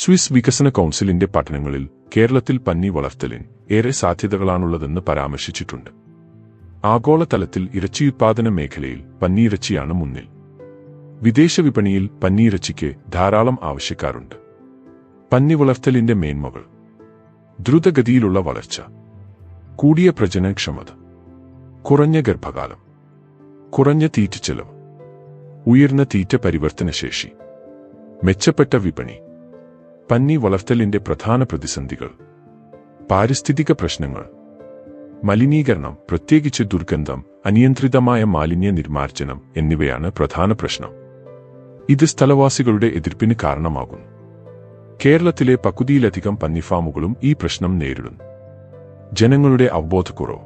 Swiss വികസന കൗൺസിലിന്റെ പഠനങ്ങളിൽ കേരളത്തിൽ പന്നി വളർത്തലിന് ഏറെ സാധ്യതകളാണുള്ളതെന്ന് പരാമർശിച്ചിട്ടുണ്ട്. ആഗോളതലത്തിൽ ഇറച്ചിയുത്പാദന മേഖലയിൽ പന്നിയിറച്ചിയാണ് മുന്നിൽ. വിദേശ വിപണിയിൽ പന്നിയിറച്ചിക്ക് ധാരാളം ആവശ്യക്കാരുണ്ട്. പന്നി വളർത്തലിന്റെ മേന്മകൾ ദ്രുതഗതിയിലുള്ള വളർച്ച കൂടിയ പ്രജനക്ഷമത കുറഞ്ഞ ഗർഭകാലം കുറഞ്ഞ തീറ്റ ചെലവ് ഉയർന്ന തീറ്റ പരിവർത്തനശേഷി മെച്ചപ്പെട്ട വിപണി പന്നി വളർത്തലിന്റെ പ്രധാന പ്രതിസന്ധികൾ. പാരിസ്ഥിതിക പ്രശ്നങ്ങൾ. മലിനീകരണം പ്രത്യേകിച്ച് ദുർഗന്ധം അനിയന്ത്രിതമായ മാലിന്യ നിർമാർജനം എന്നിവയാണ് പ്രധാന പ്രശ്നം. ഇത് സ്ഥലവാസികളുടെ എതിർപ്പിന് കാരണമാകും കേരളത്തിലെ പകുതിയിലധികം പന്നിഫാമുകളും ഈ പ്രശ്നം നേരിടും ജനങ്ങളുടെ അവബോധക്കുറവ്.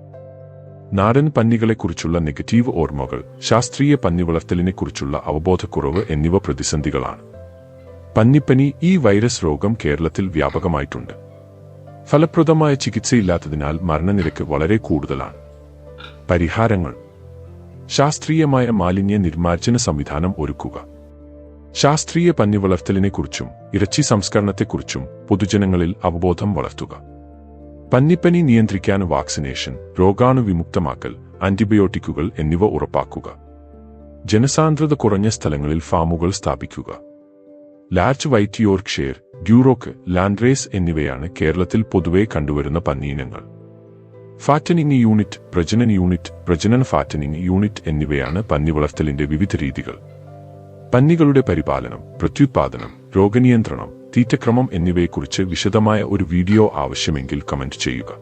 നാടൻ പന്നികളെക്കുറിച്ചുള്ള നെഗറ്റീവ് ഓർമ്മകൾ ശാസ്ത്രീയ പന്നി വളർത്തലിനെക്കുറിച്ചുള്ള അവബോധക്കുറവ് എന്നിവ പ്രതിസന്ധികളാണ്. പന്നിപ്പനി ഈ വൈറസ് രോഗം കേരളത്തിൽ വ്യാപകമായിട്ടുണ്ട്. ഫലപ്രദമായ ചികിത്സയില്ലാത്തതിനാൽ മരണനിരക്ക് വളരെ കൂടുതലാണ്. പരിഹാരങ്ങൾ. ശാസ്ത്രീയമായ മാലിന്യ നിർമ്മാർജന സംവിധാനം ഒരുക്കുക. ശാസ്ത്രീയ പന്നി വളർത്തലിനെക്കുറിച്ചും ഇറച്ചി സംസ്കരണത്തെക്കുറിച്ചും പൊതുജനങ്ങളിൽ അവബോധം വളർത്തുക. പന്നിപ്പനി നിയന്ത്രിക്കാൻ വാക്സിനേഷൻ രോഗാണുവിമുക്തമാക്കൽ ആന്റിബയോട്ടിക്കുകൾ എന്നിവ ഉറപ്പാക്കുക. ജനസാന്ദ്രത കുറഞ്ഞ സ്ഥലങ്ങളിൽ ഫാമുകൾ സ്ഥാപിക്കുക. Large white Yorkshire Duroc Landrace എന്നിവയാണ് കേരളത്തിൽ പൊതുവെ കണ്ടുവരുന്ന പന്നിയിനങ്ങൾ ഫാറ്റനിങ് യൂണിറ്റ് പ്രജനൻ യൂണിറ്റ് പ്രജനൻ ഫാറ്റനിങ് യൂണിറ്റ് എന്നിവയാണ് പന്നി വളർത്തലിന്റെ വിവിധ രീതികൾ. പന്നികളുടെ പരിപാലനം പ്രത്യുത്പാദനം രോഗനിയന്ത്രണം തീറ്റക്രമം എന്നിവയെക്കുറിച്ച് വിശദമായ ഒരു വീഡിയോ ആവശ്യമെങ്കിൽ കമന്റ് ചെയ്യുക.